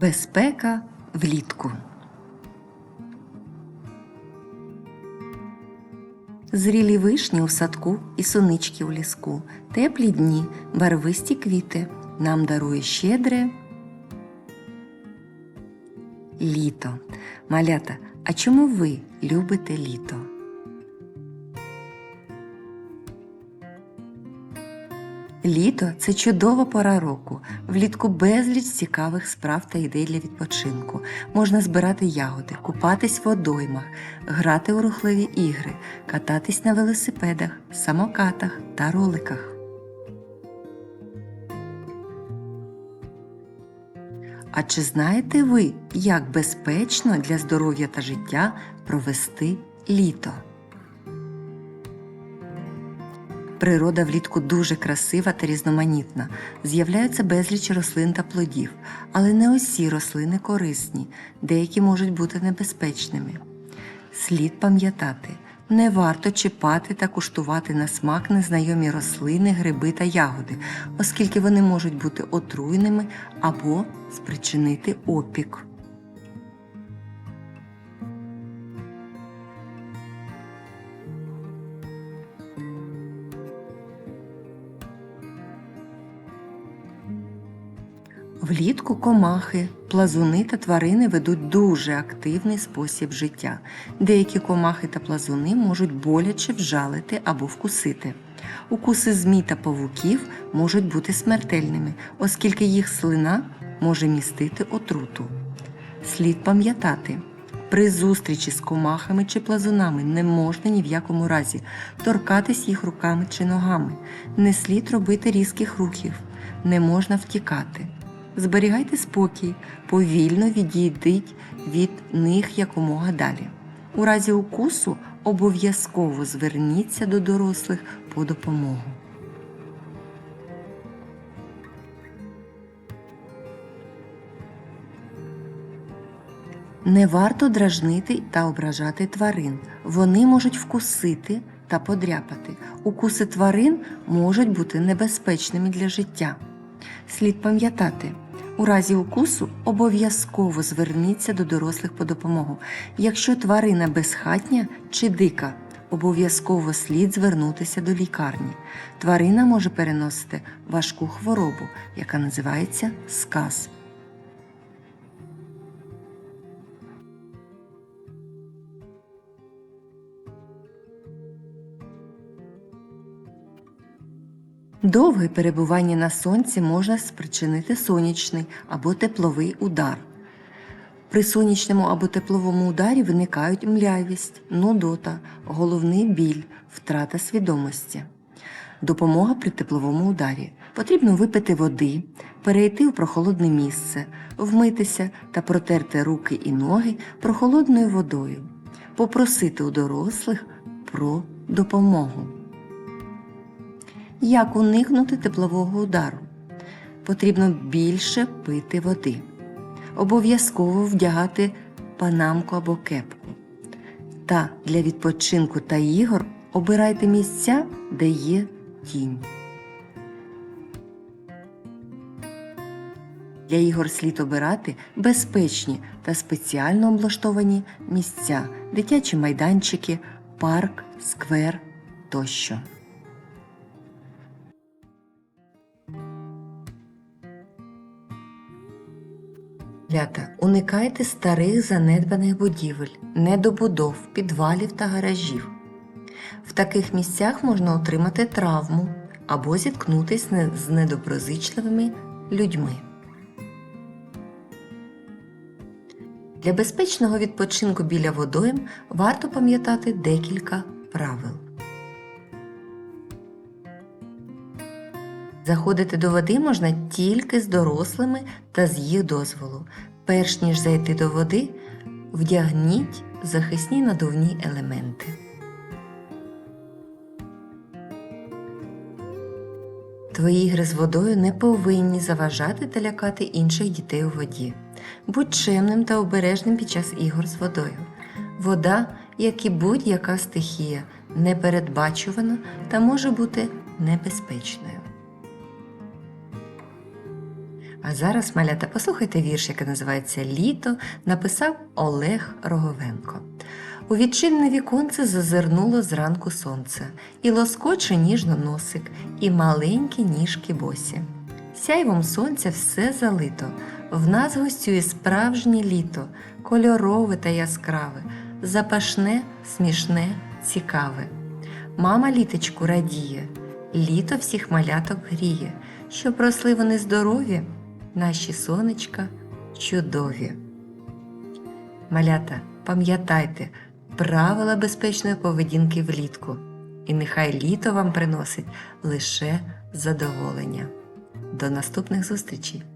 Безпека влітку. Зрілі вишні у садку і сунички у ліску, теплі дні, барвисті квіти нам дарує щедре літо. Малята, а чому ви любите літо? Літо це чудова пора року. Влітку безліч цікавих справ та ідей для відпочинку. Можна збирати ягоди, купатись в водоймах, грати у рухливі ігри, кататись на велосипедах, самокатах та роликах. А чи знаєте ви, як безпечно для здоров'я та життя провести літо? Природа влітку дуже красива та різноманітна. З'являються безліч рослин та плодів, але не усі рослини корисні, деякі можуть бути небезпечними. Слід пам'ятати, не варто чіпати та куштувати на смак незнайомі рослини, гриби та ягоди, оскільки вони можуть бути отруйними або спричинити опік. Влітку комахи, плазуни та тварини ведуть дуже активний спосіб життя. Деякі комахи та плазуни можуть боляче вжалити або вкусити. Укуси змій та павуків можуть бути смертельними, оскільки їх слина може містити отруту. Слід пам'ятати, при зустрічі з комахами чи плазунами не можна ні в якому разі торкатись їх руками чи ногами, не слід робити різких рухів, не можна втікати. Зберігайте спокій, повільно відійдіть від них якомога далі. У разі укусу обов'язково зверніться до дорослих по допомогу. Не варто дражнити та ображати тварин. Вони можуть вкусити та подряпати. Укуси тварин можуть бути небезпечними для життя. Слід пам'ятати, у разі укусу обов'язково зверніться до дорослих по допомогу. Якщо тварина безхатня чи дика, обов'язково слід звернутися до лікарні. Тварина може переносити важку хворобу, яка називається сказ. Довге перебування на сонці може спричинити сонячний або тепловий удар. При сонячному або тепловому ударі виникають млявість, нудота, головний біль, втрата свідомості. Допомога при тепловому ударі. Потрібно випити води, перейти у прохолодне місце, вмитися та протерти руки і ноги прохолодною водою, попросити у дорослих про допомогу. Як уникнути теплового удару? Потрібно більше пити води. Обов'язково вдягати панамку або кепку. Та для відпочинку та ігор обирайте місця, де є тінь. Для ігор слід обирати безпечні та спеціально облаштовані місця, дитячі майданчики, парк, сквер тощо. Лята, уникайте старих занедбаних будівель, недобудов, підвалів та гаражів. В таких місцях можна отримати травму або зіткнутися з недоброзичливими людьми. Для безпечного відпочинку біля водойм варто пам'ятати декілька правил. Заходити до води можна тільки з дорослими та з їх дозволу. Перш ніж зайти до води, вдягніть захисні надувні елементи. Твої ігри з водою не повинні заважати та лякати інших дітей у воді. Будь чемним та обережним під час ігор з водою. Вода, як і будь-яка стихія, непередбачувана та може бути небезпечною. А зараз, малята, послухайте вірш, який називається Літо, написав Олег Роговенко. У відчинне віконце зазирнуло зранку сонце, і лоскоче ніжно носик, і маленькі ніжки босі. Сяйвом сонця все залито, в нас гостює справжнє літо, кольорове та яскраве, запашне, смішне, цікаве. Мама літочку радіє, літо всіх маляток гріє, щоб росли вони здорові, наші сонечка чудові. Малята, пам'ятайте правила безпечної поведінки влітку, і нехай літо вам приносить лише задоволення. До наступних зустрічей!